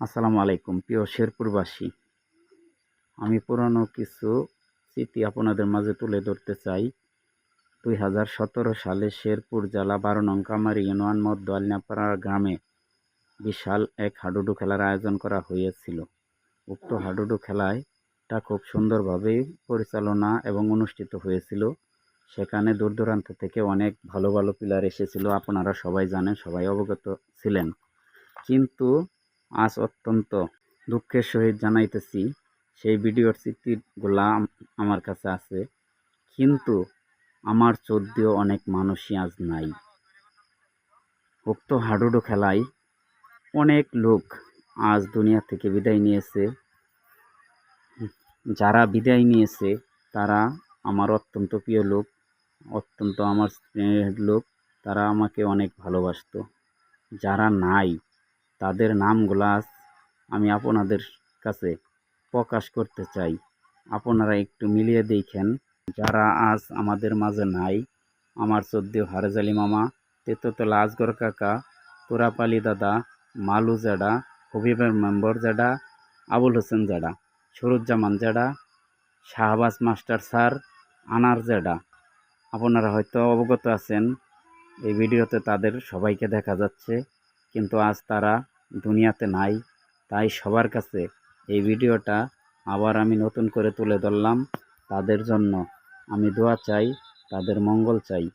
আসসালামু আলাইকুম, প্রিয় শেরপুরবাসী। আমি পুরনো কিছু স্মৃতি আপনাদের মাঝে তুলে ধরতে চাই। দুই হাজার সতেরো সালে শেরপুর জেলা বারো নং কামারি ইউনিয়ন মধ্য গ্রামে বিশাল এক হাডুডু খেলার আয়োজন করা হয়েছিল। উক্ত হাডুডু খেলায়টা খুব সুন্দরভাবে পরিচালনা এবং অনুষ্ঠিত হয়েছিল। সেখানে দূর দূরান্ত থেকে অনেক ভালো ভালো প্লেয়ার এসেছিল। আপনারা সবাই জানেন, সবাই অবগত ছিলেন। কিন্তু আজ অত্যন্ত দুঃখের সহিত জানাইতেছি। সেই ভিডিওর স্মৃতিগুলা আমার কাছে আছে। কিন্তু আমার চোদ্দেও অনেক মানুষই আজ নাই। উক্ত হাডুডু খেলায় অনেক লোক আজ দুনিয়া থেকে বিদায় নিয়েছে। যারা বিদায় নিয়েছে, তারা আমার অত্যন্ত প্রিয় লোক, অত্যন্ত আমার লোক, তারা আমাকে অনেক ভালোবাসতো। যারা নাই তাদের নামগুলো আজ আমি আপনাদের কাছে প্রকাশ করতে চাই। আপনারা একটু মিলিয়ে দেখেন, যারা আজ আমাদের মাঝে নাই, আমার চোদ্দেও হারেজালি মামা, তেতোতলা আজগর কাকা, তোরাপালি দাদা, মালু জাডা হবিবের মেম্বর জাডা আবুল হোসেন জাডা সরুজ্জামান জাডা শাহবাজ মাস্টার স্যার, আনার জাডা আপনারা হয়তো অবগত আছেন, এই ভিডিওতে তাদের সবাইকে দেখা যাচ্ছে, কিন্তু আজ তারা দুনিয়াতে নাই। তাই সবার কাছে এই ভিডিওটা আবার আমি নতুন করে তুলে ধরলাম। তাদের জন্য আমি দোয়া চাই, তাদের মঙ্গল চাই।